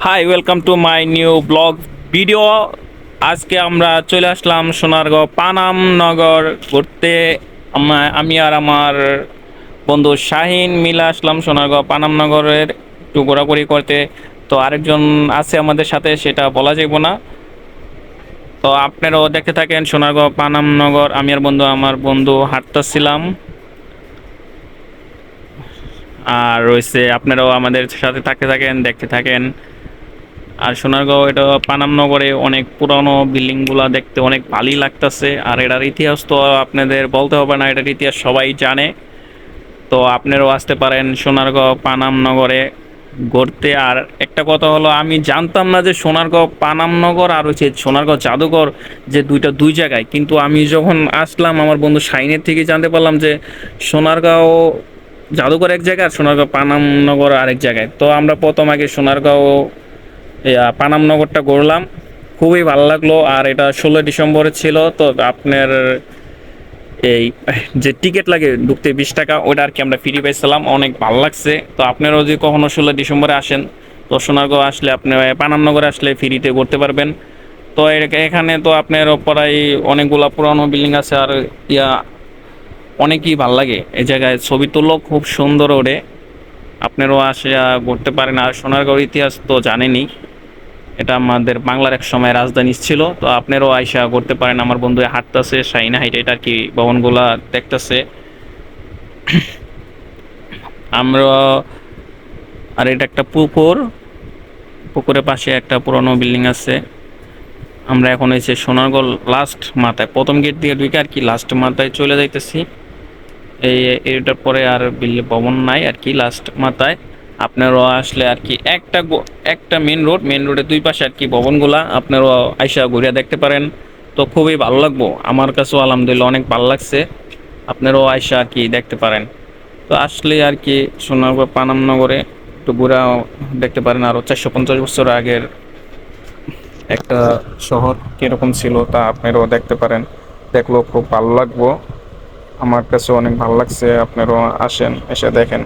Hi welcome to my new blog video আজকে আমরা চলে আসলাম সোনারগাঁও পানাম নগর ঘুরতে। আমা- আর আমার বন্ধু শাহিন মিলে আসলাম সোনারগাঁও পানাম নগরের একটু ঘোরাঘুরি করতে। তো আরেকজন আছে আমাদের সাথে, সেটা বলা যাব না। তো আপনারাও দেখতে থাকেন সোনারগাঁও পানাম নগর। আমি আর বন্ধু আমার বন্ধু হাঁটতেছিলাম। আর রয়েছে, আপনারাও আমাদের সাথে থাকতে থাকেন, দেখতে থাকেন। আর সোনারগাঁও, এটা পানাম নগরে অনেক পুরানো বিল্ডিংগুলো দেখতে অনেক ভালোই লাগতেছে। আর এটার ইতিহাস তো আপনাদের বলতে হবে না, এটার ইতিহাস সবাই জানে। তো আপনারাও আসতে পারেন সোনারগাঁও পানাম নগরে ঘুরতে। আর একটা কথা হলো, আমি জানতাম না যে সোনারগাঁও পানাম নগর আর হচ্ছে সোনারগাঁও জাদুঘর যে দুইটা দুই জায়গায়। কিন্তু আমি যখন আসলাম, আমার বন্ধু সাইনের থেকে জানতে পারলাম যে সোনারগাঁও জাদুঘর এক জায়গায় আর সোনারগাঁও পানাম নগর আরেক জায়গায়। তো আমরা প্রথম আগে সোনারগাঁও এই, আহ, পানাম নগরটা ঘুরলাম। খুবই ভালো লাগল। আর এটা ষোলো ডিসেম্বরে ছিল তো আপনার এই যে টিকিট লাগে ঢুকতে বিশ টাকা ওটা আর কি আমরা ফ্রি পাইছিলাম। অনেক ভালো লাগছে। তো আপনারাও যদি কখনো ষোলো ডিসেম্বরে আসেন তো সোনারগাঁও আসলে আপনি পানামনগরে আসলে ফ্রিতে ঘুরতে পারবেন। তো এখানে তো আপনার প্রায় অনেকগুলা পুরানো বিল্ডিং আছে আর ইয়া অনেকই ভালো লাগে। এই জায়গায় ছবি তুললো খুব সুন্দর ওরে। আপনারাও আসে ঘুরতে পারেন। আর সোনারগাঁওর ইতিহাস তো জানেনই। এটা আমাদের বাংলার এক সময় রাজধানী ছিল, তো আপনারও আইসা করতে পারেন। আমার বন্ধু হাঁটতেছে সাইনা হাইটে, এটা কি ভবনগুলা দেখতেছে। আমরা, আর এটা একটা পুকুর। পুকুরের পাশে একটা পুরনো বিল্ডিং আছে। আমরা এখন এসে সোনারগড় লাস্ট মাথায়, প্রথম গেট দিয়ে ঢুকে আর কি লাস্ট মাথায় চলে যাইতেছি। এই, এটার পরে আর বিল্ডিং ভবন নাই আর কি লাস্ট মাথায়। আপনারও আসলে আর কি একটা একটা মেন রোড মেন রোডের দুই পাশে আর কি ভবনগুলা, আপনারও আইসা ঘুরিয়া দেখতে পারেন। তো খুবই ভালো লাগবো। আমার কাছেও আলহামদুলিল্লাহ অনেক ভালো লাগছে। আপনারাও আইসা আর কি দেখতে পারেন। তো আসলে আর কি সোনারগাঁও পানাম নগরে একটু ঘুরা দেখতে পারেন। আরও চারশো পঞ্চাশ বছর আগের একটা শহর কীরকম ছিল তা আপনারাও দেখতে পারেন। দেখলেও খুব ভালো লাগবো। আমার কাছে অনেক ভালো লাগছে। আপনারাও আসেন, এসে দেখেন।